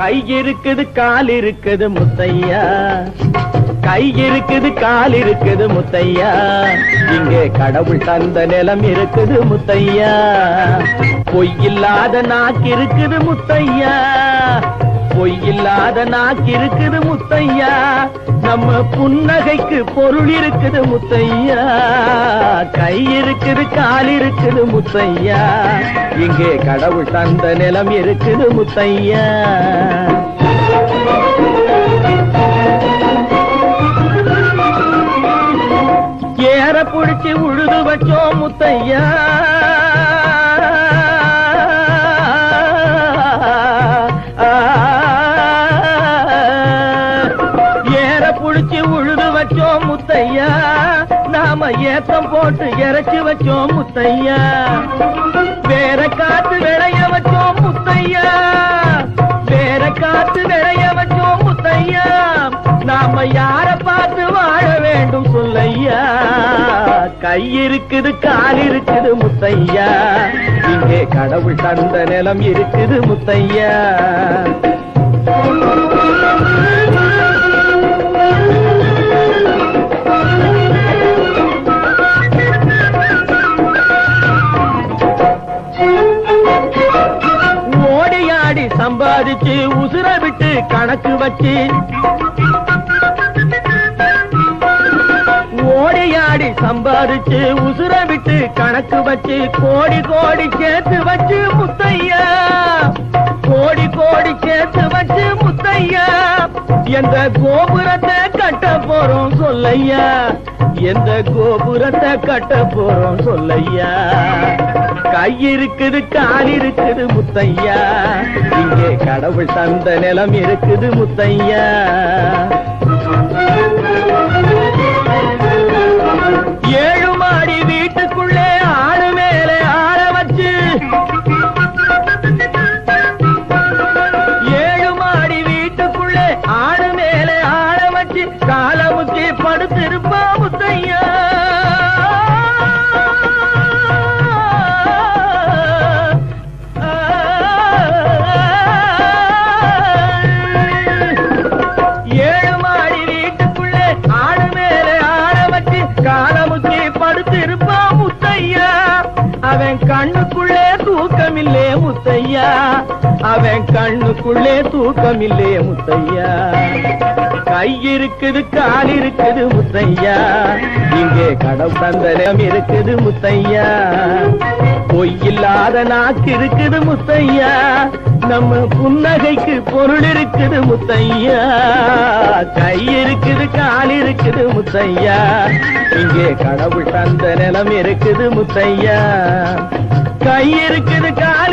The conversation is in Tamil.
கை இருக்குது கால் இருக்குது முத்தையா. கை இருக்குது கால் இருக்குது முத்தையா. இங்கே கடவுள் தந்த நிலம் இருக்குது முத்தையா. பொய்யில்லாத நாக்கு இருக்குது முத்தையா. பொய்யில்லாத நாக்கு இருக்குது முத்தையா. நம்ம புன்னகைக்கு பொருள் இருக்குது முத்தையா. கை இருக்குது கால் இருக்குது முத்தையா. இங்கே கடவுள் தந்த நிலம் இருக்குது முத்தையா. ஏற புடிச்சு உழுது வச்சோம் முத்தையா. முத்தையா நாம ஏத்தம் போட்டு இறச்சி வச்சோம் முத்தையா. வேற காத்து விளைய வச்சோம் முத்தையா. வேற காத்து விளைய வச்சோம் முத்தையா. நாம யார பார்த்து வாழ வேண்டும் சொல்லையா. கை இருக்குது கால் இருக்குது முத்தையா. இங்கே கடவுள் தந்த நிலம் இருக்குது முத்தையா. சம்பாதிச்சு உசுர விட்டு கணக்கு வச்சு. ஓடியாடி சம்பாதிச்சு உசுர விட்டு கணக்கு வச்சு. கோடி கோடி சேர்த்து வச்சு முத்தையா. கோடி கோடி சேர்த்து வச்சு முத்தையா. எந்த கோபுரத்தை கட்ட போறோம் சொல்லையா. எந்த கோபுரத்தை கட்ட போறோம் சொல்லையா. கை இருக்குது கால் இருக்குது முத்தையா. இங்கே கடவுள் தந்த நிலம் இருக்குது முத்தையா. படுத்திருப்பா முத்தையா. அவன் கண்ணுக்குள்ளே தூக்கமில்லே முத்தையா. அவன் கண்ணுக்குள்ளே தூக்கமில்லே முத்தையா. கை இருக்குது கால் இருக்குது முத்தையா. இங்கே கடவுள் தந்த இருக்குது முத்தையா. பொய்யில்லாத நாக்கு இருக்குது முத்தையா. நம்ம புன்னகைக்கு பொருள் இருக்குது முத்தையா. கை இருக்குது கால் இருக்குது முத்தையா. இங்கே கடவுள் தந்த நிலம் இருக்குது முத்தையா. கை இருக்குது கால்